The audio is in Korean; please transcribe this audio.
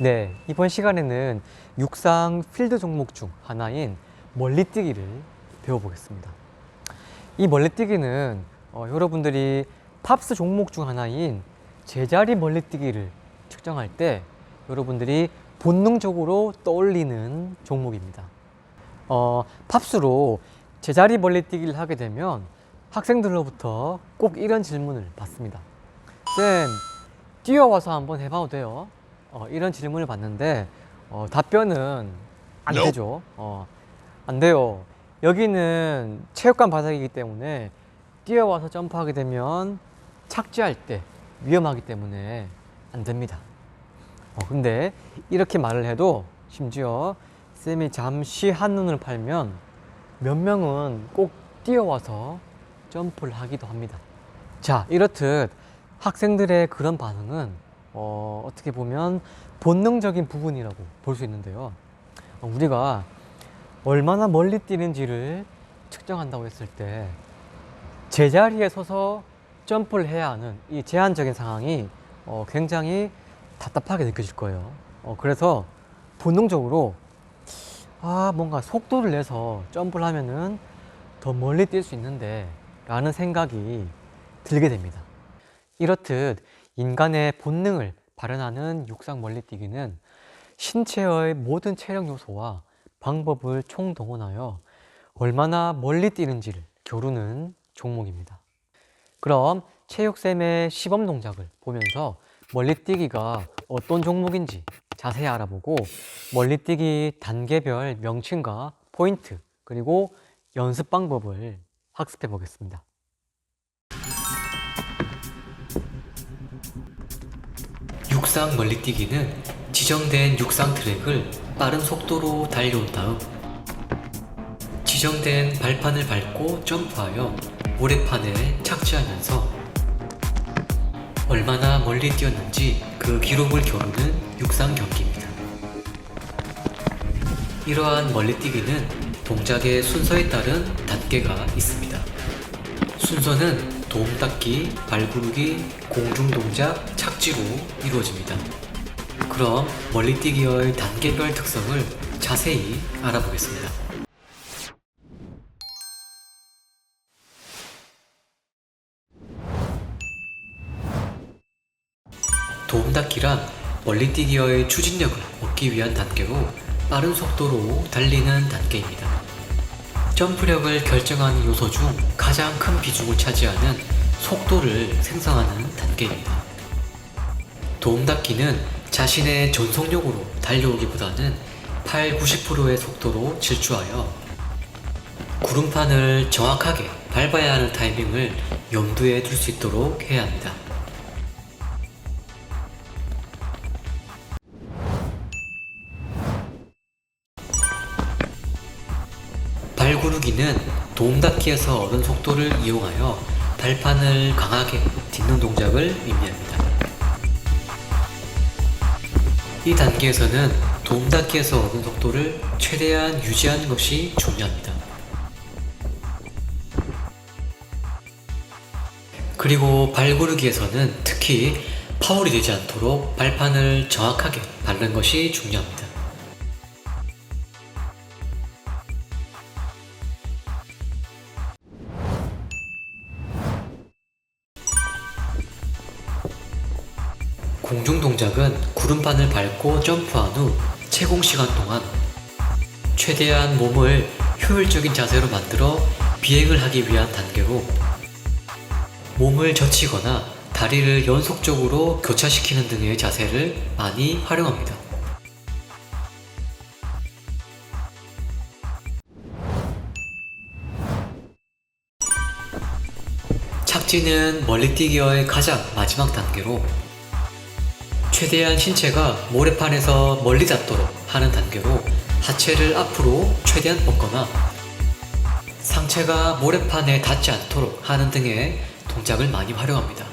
네, 이번 시간에는 육상 필드 종목 중 하나인 멀리뛰기를 배워보겠습니다. 이 멀리뛰기는 어, 여러분들이 팝스 종목 중 하나인 제자리 멀리뛰기를 측정할 때 여러분들이 본능적으로 떠올리는 종목입니다. 어, 팝스로 제자리 멀리뛰기를 하게 되면 학생들로부터 꼭 이런 질문을 받습니다. 쌤, 뛰어와서 한번 해봐도 돼요? 어, 이런 질문을 받는데 어, 답변은 안 Nope. 되죠. 어, 안 돼요. 여기는 체육관 바닥이기 때문에 뛰어와서 점프하게 되면 착지할 때 위험하기 때문에 안 됩니다. 어, 근데 이렇게 말을 해도 심지어 쌤이 잠시 한눈을 팔면 몇 명은 꼭 뛰어와서 점프를 하기도 합니다. 자, 이렇듯 학생들의 그런 반응은 어, 어떻게 보면 본능적인 부분이라고 볼 수 있는데요. 어, 우리가 얼마나 멀리 뛰는지를 측정한다고 했을 때 제자리에 서서 점프를 해야 하는 이 제한적인 상황이 어, 굉장히 답답하게 느껴질 거예요. 어, 그래서 본능적으로 아, 뭔가 속도를 내서 점프를 하면은 더 멀리 뛸 수 있는데 라는 생각이 들게 됩니다. 이렇듯 인간의 본능을 발현하는 육상 멀리뛰기는 신체의 모든 체력 요소와 방법을 총동원하여 얼마나 멀리 뛰는지를 겨루는 종목입니다. 그럼 체육쌤의 시범 동작을 보면서 멀리뛰기가 어떤 종목인지 자세히 알아보고 멀리뛰기 단계별 명칭과 포인트 그리고 연습 방법을 학습해 보겠습니다. 육상 멀리뛰기는 지정된 육상 트랙을 빠른 속도로 달려온 다음 지정된 발판을 밟고 점프하여 모래판에 착지하면서 얼마나 멀리 뛰었는지 그 기록을 겨루는 육상 경기입니다. 이러한 멀리뛰기는 동작의 순서에 따른 단계가 있습니다. 순서는 도움 닫기, 발구르기, 공중 동작, 착지로 이루어집니다. 그럼 멀리뛰기의 단계별 특성을 자세히 알아보겠습니다. 도움 닫기란 멀리뛰기의 추진력을 얻기 위한 단계로 빠른 속도로 달리는 단계입니다. 점프력을 결정하는 요소 중 가장 큰 비중을 차지하는 속도를 생성하는 단계입니다. 도움 닫기는 자신의 전속력으로 달려오기보다는 8, 90%의 속도로 질주하여 구름판을 정확하게 밟아야 하는 타이밍을 염두에 둘 수 있도록 해야 합니다. 발구르기는 도움 닫기에서 얻은 속도를 이용하여 발판을 강하게 딛는 동작을 의미합니다. 이 단계에서는 도움 닫기에서 얻은 속도를 최대한 유지하는 것이 중요합니다. 그리고 발구르기에서는 특히 파울이 되지 않도록 발판을 정확하게 밟는 것이 중요합니다. 공중 동작은 구름판을 밟고 점프한 후 채공 시간 동안 최대한 몸을 효율적인 자세로 만들어 비행을 하기 위한 단계로 몸을 젖히거나 다리를 연속적으로 교차시키는 등의 자세를 많이 활용합니다. 착지는 멀리뛰기의 가장 마지막 단계로 최대한 신체가 모래판에서 멀리 닿도록 하는 단계로 하체를 앞으로 최대한 뻗거나 상체가 모래판에 닿지 않도록 하는 등의 동작을 많이 활용합니다.